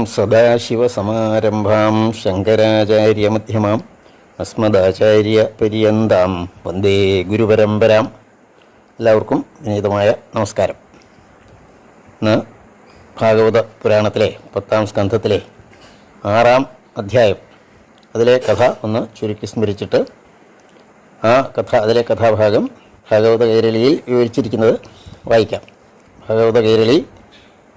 ഓം സദാശിവസമാരംഭാം ശങ്കരാചാര്യമധ്യമാം അസ്മദാചാര്യപര്യന്താം വന്ദേ ഗുരുപരമ്പരാം എല്ലാവർക്കും വിനീതമായ നമസ്കാരം. ഇന്ന് ഭാഗവത പുരാണത്തിലെ പത്താം സ്കന്ധത്തിലെ ആറാം അധ്യായം അതിലെ കഥ ഒന്ന് ചുരുക്കി സ്മരിച്ചിട്ട് ആ കഥ അതിലെ കഥാഭാഗം ഭാഗവത കൈരളിയിൽ വിവരിച്ചിരിക്കുന്നത് വായിക്കാം. ഭാഗവത കൈരളി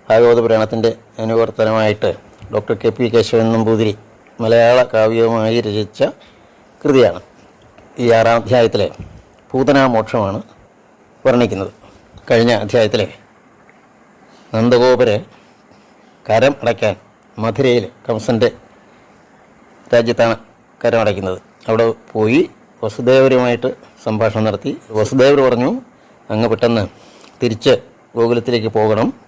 ഭാഗവത പുരാണത്തിന്റെ അനുവർത്തനമായിട്ട് doctor K P Keshavan Namboothiri മലയാള കാവ്യവുമായി രചിച്ച കൃതിയാണ്. ഈ ആറാം അധ്യായത്തിലെ പൂതനാമോക്ഷമാണ് വർണിക്കുന്നത്. കഴിഞ്ഞ അധ്യായത്തിലെ നന്ദഗോപരെ കരം അടയ്ക്കാൻ മധുരയിൽ കംസന്റെ രാജ്യത്താണ് കരം അടയ്ക്കുന്നത്. അവിടെ പോയി വസുദേവരുമായിട്ട് സംഭാഷണം നടത്തി. വസുദേവർ പറഞ്ഞു അങ്ങ് പെട്ടെന്ന് തിരിച്ച് ഗോകുലത്തിലേക്ക് പോകണം.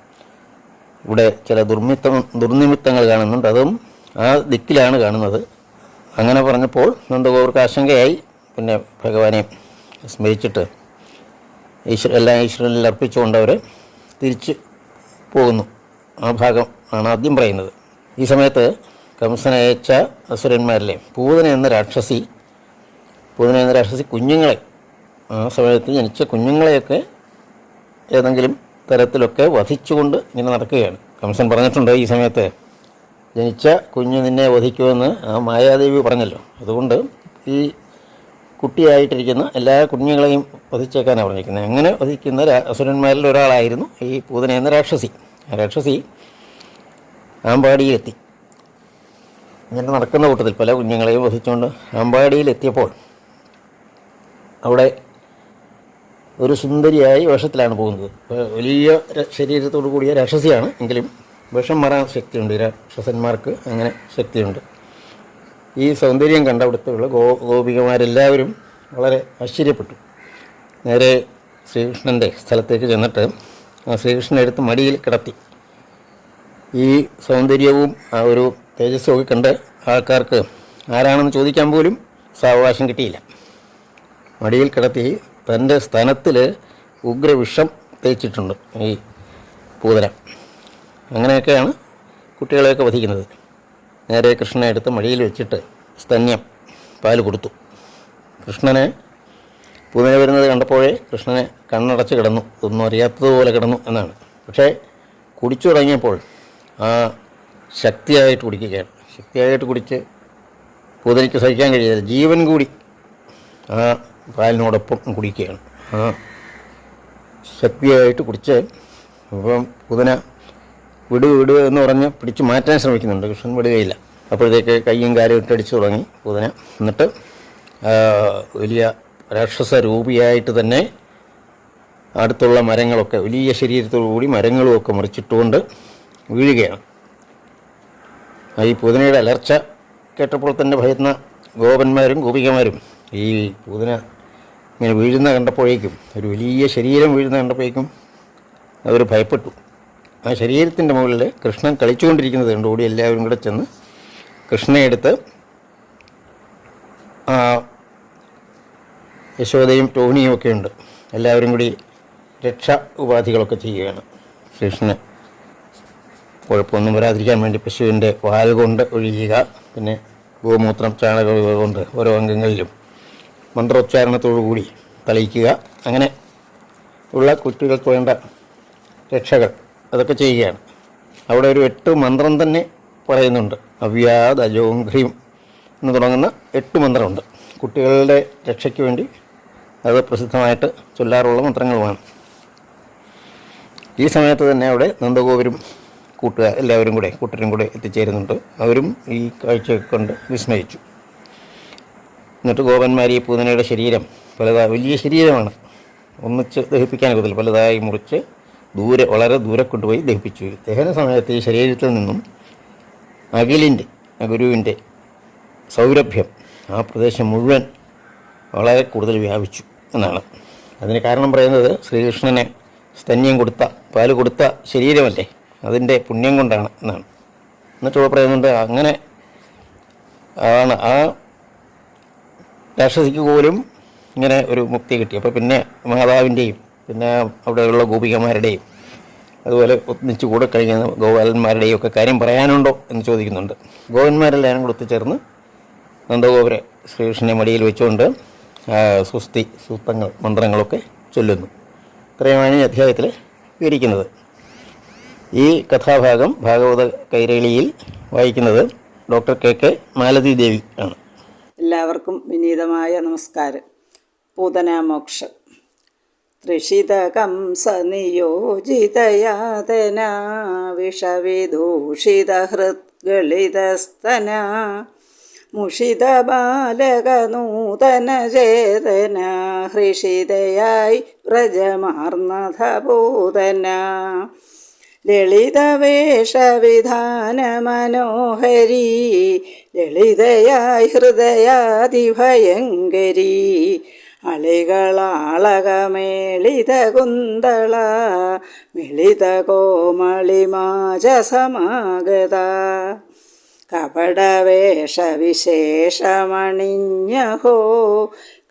ഇവിടെ ചില ദുർമിത്തം ദുർനിമിത്തങ്ങൾ കാണുന്നുണ്ട്. അതും ആ ദിക്കിലാണ് കാണുന്നത്. അങ്ങനെ പറഞ്ഞപ്പോൾ നന്ദഗോപുർക്ക് ആശങ്കയായി. പിന്നെ ഭഗവാനെ സ്മരിച്ചിട്ട് ഈശ്വര എല്ലാം ഈശ്വരനിൽ അർപ്പിച്ചുകൊണ്ട് അവർ തിരിച്ച് പോകുന്നു. ആ ഭാഗം ആണ് ആദ്യം പറയുന്നത്. ഈ സമയത്ത് കംസനയച്ച അസുരന്മാരിലെ പൂതന എന്ന രാക്ഷസി പൂതന എന്ന രാക്ഷസി കുഞ്ഞുങ്ങളെ ആ സമയത്ത് ജനിച്ച കുഞ്ഞുങ്ങളെയൊക്കെ ഏതെങ്കിലും തരത്തിലൊക്കെ വധിച്ചുകൊണ്ട് ഇങ്ങനെ നടക്കുകയാണ്. കമ്മീഷൻ പറഞ്ഞിട്ടുണ്ട് ഈ സമയത്ത് ജനിച്ച കുഞ്ഞു നിന്നെ വധിക്കുമെന്ന് ആ മായാദേവി പറഞ്ഞല്ലോ. അതുകൊണ്ട് ഈ കുട്ടിയായിട്ടിരിക്കുന്ന എല്ലാ കുഞ്ഞുങ്ങളെയും വധിച്ചേക്കാനാണ് പറഞ്ഞിരിക്കുന്നത്. അങ്ങനെ വധിക്കുന്ന അസുരന്മാരിൽ ഒരാളായിരുന്നു ഈ പൂതന എന്ന രാക്ഷസി. ആ രാക്ഷസി ആമ്പാടിയിലെത്തി. ഇങ്ങനെ നടക്കുന്ന കൂട്ടത്തിൽ പല കുഞ്ഞുങ്ങളെയും വധിച്ചുകൊണ്ട് ആമ്പാടിയിലെത്തിയപ്പോൾ അവിടെ ഒരു സുന്ദരിയായി വേഷത്തിലാണ് പോകുന്നത്. വലിയ ശരീരത്തോടു കൂടിയ രാക്ഷസിയാണ്. എങ്കിലും വിഷം മാറാൻ ശക്തിയുണ്ട്. രാക്ഷസന്മാർക്ക് അങ്ങനെ ശക്തിയുണ്ട്. ഈ സൗന്ദര്യം കണ്ട അവിടുത്തെയുള്ള ഗോ ഗോപികമാരെല്ലാവരും വളരെ ആശ്ചര്യപ്പെട്ടു. നേരെ ശ്രീകൃഷ്ണന്റെ സ്ഥലത്തേക്ക് ചെന്നിട്ട് ആ ശ്രീകൃഷ്ണനെ എടുത്ത് മടിയിൽ കിടത്തി. ഈ സൗന്ദര്യവും ആ ഒരു തേജസ്സും ഒക്കെ കണ്ട് ആൾക്കാർക്ക് ആരാണെന്ന് ചോദിക്കാൻ പോലും സാവകാശം കിട്ടിയില്ല. മടിയിൽ കിടത്തി തന്റെ സ്ഥലത്തിൽ ഉഗ്രവിഷം തേച്ചിട്ടുണ്ട് ഈ പൂതന അങ്ങനെയൊക്കെയാണ് കുട്ടികളെയൊക്കെ വധിക്കുന്നത്. നേരെ കൃഷ്ണനെ എടുത്ത് മടിയിൽ വെച്ചിട്ട് സ്തന്യം പാൽ കൊടുത്തു. കൃഷ്ണനെ പൂതന വരുന്നത് കണ്ടപ്പോഴേ കൃഷ്ണനെ കണ്ണടച്ച് കിടന്നു. ഒന്നും അറിയാത്തതുപോലെ കിടന്നു എന്നാണ്. പക്ഷേ കുടിച്ചു തുടങ്ങിയപ്പോൾ ആ ശക്തിയായിട്ട് കുടിക്കുകയാണ്. ശക്തിയായിട്ട് കുടിച്ച് പൂതനയ്ക്ക് സഹിക്കാൻ കഴിയില്ല ജീവൻ കൂടി ആ പാലിനോടൊപ്പം കുടിക്കുകയാണ്. ശക്തിയായിട്ട് കുടിച്ച് അപ്പം പുതിന വിടുക വിടുക എന്ന് പറഞ്ഞ് പിടിച്ച് മാറ്റാൻ ശ്രമിക്കുന്നുണ്ട്. കൃഷ്ണൻ വിടുകയില്ല. അപ്പോഴത്തേക്ക് കയ്യും കാലും ഇട്ടടിച്ച് തുടങ്ങി പുതിന. എന്നിട്ട് വലിയ രാക്ഷസ രൂപിയായിട്ട് തന്നെ അടുത്തുള്ള മരങ്ങളൊക്കെ വലിയ ശരീരത്തോടു കൂടി മരങ്ങളുമൊക്കെ മുറിച്ചിട്ടുകൊണ്ട് വീഴുകയാണ്. ഈ പൂതനയുടെ അലർച്ച കേട്ടപ്പോൾ തന്നെ ഭയന്ന ഗോപന്മാരും ഗോപികമാരും ഈ പൂതന ഇങ്ങനെ വീഴുന്ന കണ്ടപ്പോഴേക്കും ഒരു വലിയ ശരീരം വീഴുന്ന കണ്ടപ്പോഴേക്കും അവർ ഭയപ്പെട്ടു. ആ ശരീരത്തിന്റെ മുകളിൽ കൃഷ്ണൻ കളിച്ചുകൊണ്ടിരിക്കുന്നത് കണ്ടുകൂടി എല്ലാവരും കൂടെ ചെന്ന് കൃഷ്ണയെടുത്ത് യശോദയും ടോണിയും ഒക്കെ ഉണ്ട്. എല്ലാവരും കൂടി രക്ഷാ ഉപാധികളൊക്കെ ചെയ്യുകയാണ്. കൃഷ്ണൻ കുഴപ്പമൊന്നും വരാതിരിക്കാൻ വേണ്ടി പശുവിന്റെ പാൽ കൊണ്ട് ഒഴിയുക പിന്നെ ഗോമൂത്രം ചാണകം കൊണ്ട് ഓരോ അംഗങ്ങളിലും മന്ത്രോച്ചാരണത്തോടു കൂടി തളിക്കുക അങ്ങനെ ഉള്ള കുട്ടികൾക്ക് വേണ്ട രക്ഷകൾ അതൊക്കെ ചെയ്യുകയാണ്. അവിടെ ഒരു എട്ട് മന്ത്രം തന്നെ പറയുന്നുണ്ട്. അവ്യാദ് അജോം ഹ്രീം എന്ന് തുടങ്ങുന്ന എട്ട് മന്ത്രമുണ്ട്. കുട്ടികളുടെ രക്ഷയ്ക്ക് വേണ്ടി അത് പ്രസിദ്ധമായിട്ട് ചൊല്ലാറുള്ള മന്ത്രങ്ങളുമാണ്. ഈ സമയത്ത് തന്നെ അവിടെ നന്ദഗോപുരും കൂട്ടുകാർ എല്ലാവരും കൂടെ കൂട്ടരും കൂടെ എത്തിച്ചേരുന്നുണ്ട്. അവരും ഈ കാഴ്ചയൊക്കെ കണ്ട് വിസ്മയിച്ചു. എന്നിട്ട് ഗോപന്മാർ ഈ പൂതനയുടെ ശരീരം പലതായി വലിയ ശരീരമാണ്. ഒന്നിച്ച് ദഹിപ്പിക്കാൻ കൂടുതൽ പലതായി മുറിച്ച് ദൂരെ വളരെ ദൂരെ കൊണ്ടുപോയി ദഹിപ്പിച്ചു. ദഹന സമയത്ത് ഈ ശരീരത്തിൽ നിന്നും അഖിലിന്റെ ഗുരുവിന്റെ സൗരഭ്യം ആ പ്രദേശം മുഴുവൻ വളരെ കൂടുതൽ വ്യാപിച്ചു എന്നാണ്. അതിന് കാരണം പറയുന്നത് ശ്രീകൃഷ്ണനെ സ്തന്യം കൊടുത്ത പാൽ കൊടുത്ത ശരീരമല്ലേ? അതിന്റെ പുണ്യം കൊണ്ടാണ് എന്നാണ്. എന്നിട്ട് ഇവിടെ പറയുന്നുണ്ട് അങ്ങനെ ആണ് ആ രാക്ഷസിക്ക് പോലും ഇങ്ങനെ ഒരു മുക്തി കിട്ടി. അപ്പോൾ പിന്നെ മാതാവിന്റെയും പിന്നെ അവിടെയുള്ള ഗോപികമാരുടെയും അതുപോലെ ഒന്നിച്ചു കൂടെ കഴിയുന്ന ഗോപാലന്മാരുടെയും ഒക്കെ കാര്യം പറയാനുണ്ടോ എന്ന് ചോദിക്കുന്നുണ്ട്. ഗോപന്മാരെല്ലാവരും കൂടെ ഒത്തുചേർന്ന് നന്ദഗോപുര ശ്രീകൃഷ്ണനെ മടിയിൽ വെച്ചുകൊണ്ട് സുസ്തി സൂക്തങ്ങൾ മന്ത്രങ്ങളൊക്കെ ചൊല്ലുന്നു. ഇത്രയുമാണ് ഈ അധ്യായത്തിൽ വിവരിക്കുന്നത്. ഈ കഥാഭാഗം ഭാഗവത കൈരളിയിൽ വായിക്കുന്നത് doctor K K Malathi Devi ആണ്. എല്ലാവർക്കും വിനീതമായ നമസ്കാരം. പൂതനാമോക്ഷം. ത്രിഷിതകംസനിയോജിതയാതന വിഷവിദൂഷിതഹൃദ്ഗളിതസ്തന മുഷിതബാലകനൂതനചേതന ഹൃഷിതയായി വ്രജമാർന്നധഭൂതന ലളിതവേഷവിധാനമനോഹരീ ലളിതയായി ഹൃദയാതിഭയങ്കരി അളികളാളകമേളിത കുന്തള മിളിത കോമളിമാജ സമാഗത കപടവേഷവിശേഷമണിഞ്ഞഹോ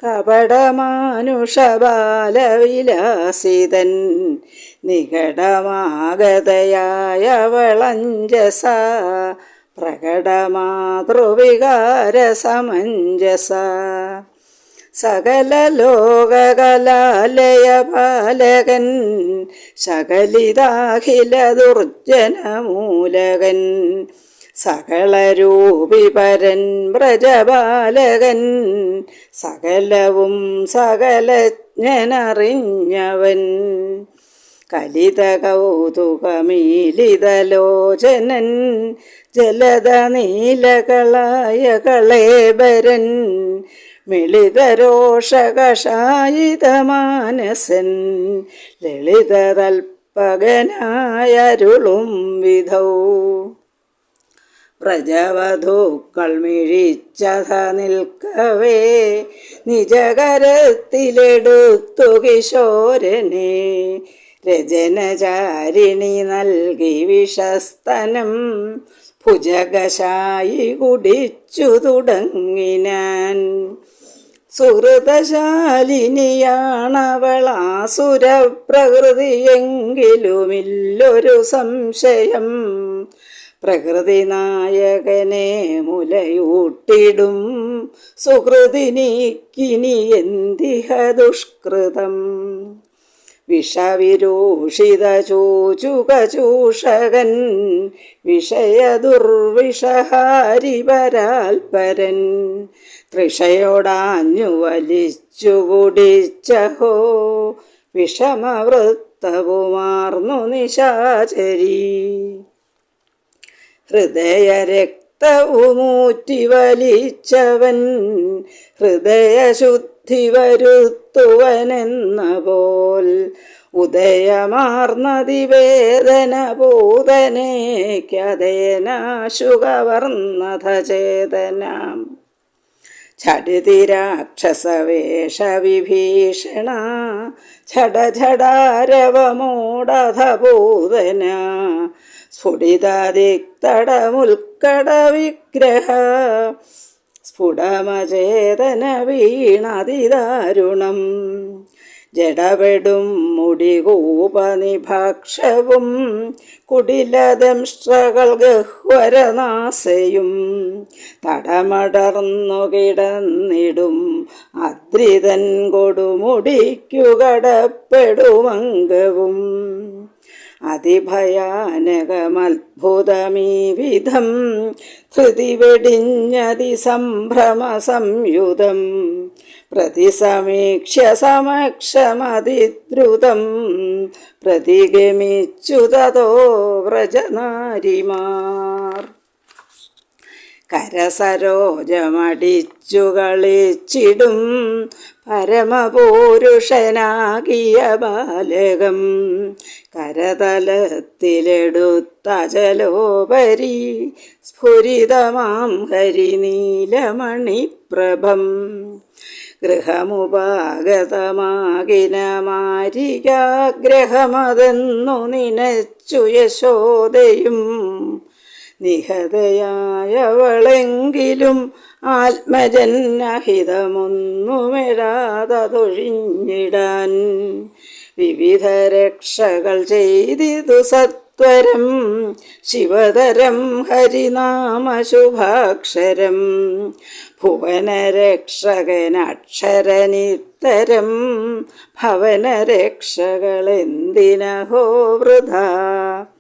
കപടമാനുഷബാലവിലാസിതൻ നികടമാഗതയായ പ്രകടമാതൃവികാരസമഞ്ജസ. പ്രകടമാതൃവികാര സമഞ്ജസ സകല ലോകകലാലയ ബാലകൻ സകലിതാഖില ദുർജനമൂലകൻ സകളരൂപി പരൻ വ്രജബാലകൻ സകലവും സകലജ്ഞനറിഞ്ഞവൻ. കലിത കൗതുകമീലിതലോചനൻ ജലത നീലകളായ കളേബരൻ മിളിതരോഷകഷായിതമാനസൻ ലളിതതൽപകനായരുളും വിധൗ. പ്രജവധൂക്കൾ മിഴിച്ചത നിൽക്കവേ നിജകരത്തിലെടുത്തു കിശോരനെ രജനചാരിണി നൽകി വിഷസ്തനം ഭുജകശായി കുടിച്ചു തുടങ്ങിനാൻ. സുഹൃതശാലിനിയാണവളാസുരപ്രകൃതിയെങ്കിലുമില്ലൊരു സംശയം. പ്രകൃതി നായകനെ മുലയൂട്ടിടും സുഹൃതിനിക്കിനി എന്തിഹ ദുഷ്കൃതം? വിഷവിരൂഷിത ചൂചുകചൂഷകൻ വിഷയദുർവിഷഹാരിപരാൽപരൻ തൃഷയോടാഞ്ഞു വലിച്ചു കുടിച്ചഹോ വിഷമവൃത്തവുമാർന്നു ഹൃദയ ഹൃദയരക്തവുമൂറ്റി വലിച്ചവൻ ഹൃദയശുദ്ധി വരുത്തുവനെന്ന പോൽ ഉദയമാർന്നതിവേദന വേദന ചേതനാം ഛടിതി രാക്ഷസവേഷ വിഭീഷണ ഛട ഛടാരവമോടധ സ്ഫുടിതദിക്തടമുൽക്കട വിഗ്രഹ സ്ഫുടമചേതന വീണതിദാരുണം ജഡപെടും മുടികൂപനിഭക്ഷവും കുടിലദംഷ്ട്രകൾ ഗഹ്വരനാസയും തടമടർന്നു കിടന്നിടും അദ്രിതൻ കൊടുമുടിക്കു കടപ്പെടുമംഗവും. അതിഭയാനകമത്ഭുതമീ വിധം ധൃതി വെടിഞ്ഞതി സംഭ്രമ സംയുതം പ്രതിസമീക്ഷ്യ സമക്ഷമതിദ്രുതം പ്രതിഗമിച്ചു വ്രജനാരിമാർ. കരസരോജമടിച്ചു കളിച്ചിടും പരമപൂരുഷനാകിയ ബാലകം കരതലത്തിലെടുത്ത ജലോപരി സ്ഫുരിതമാം ഹരിനീലമണിപ്രഭം ഗൃഹമുപാഗതമാകിന മാരികാഗ്രഹമതെന്നു നിനച്ചു യശോദയും നിഹതയായവളെങ്കിലും ആത്മജന്നഹിതമൊന്നുമെഴാതൊഴിഞ്ഞിടാൻ വിവിധ രക്ഷകൾ ചെയ്തിതു സത്വരം ശിവതരം ഹരിനാമശുഭാക്ഷരം ഭുവനരക്ഷകനക്ഷരനിത്തരം ഭവനരക്ഷകളെന്തിനഹോ വൃഥാ.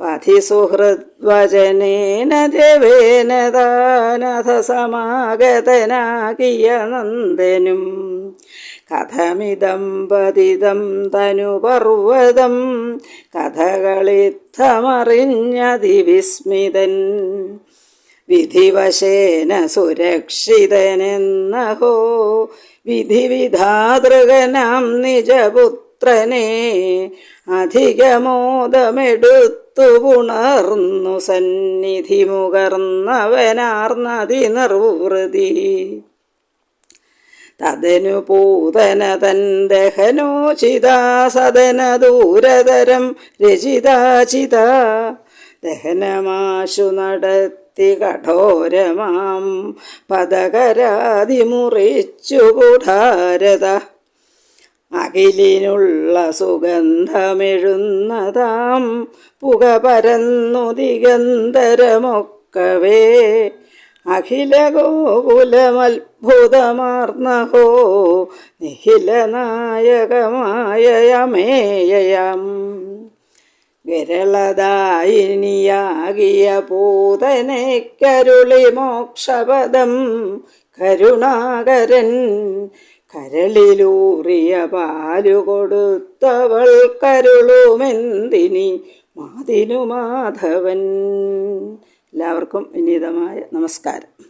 പഥിസുഹൃദ്വചനേന ദേവേന ദാനഥ സമാഗതനാകിയ നന്ദനും. കഥമിതം പതിതം തനുപർവതം കഥകളിത്തമറിഞ്ഞതിവിസ്മിതൻ. വിധിവശേന സുരക്ഷിതനെന്നഹോ വിധിവിധാതൃകനാം നിജപുത്രനെ അധികമോദമെടുത്തു പുണർന്നു സന്നിധി മുകർന്നവനാർന്നതി നിർവൃതി. തതനു പൂതന തൻ ദഹനോചിതാ സദന ദൂരതരം രചിതാചിത ദഹനമാശു നടത്തി കഠോരമാം പദകരാതി മുറിച്ചു കുഠാരത അകിലിനുള്ള സുഗന്ധമെഴുന്നതാം. പുക പരന്നു ദിഗന്ധരമൊക്കവേ അഖില ഗോകുലമത്ഭുതമാർന്നഹോ നിഖില നായകമായ യമേയം വിരളദായിനിയാകിയ പൂതനെ കരുളി മോക്ഷപദം കരുണാകരൻ കരളിലൂറിയ പാലു കൊടുത്തവൾ കരുളുമെന്തിനി മാതിനു മാധവൻ. എല്ലാവർക്കും വിനീതമായ നമസ്കാരം.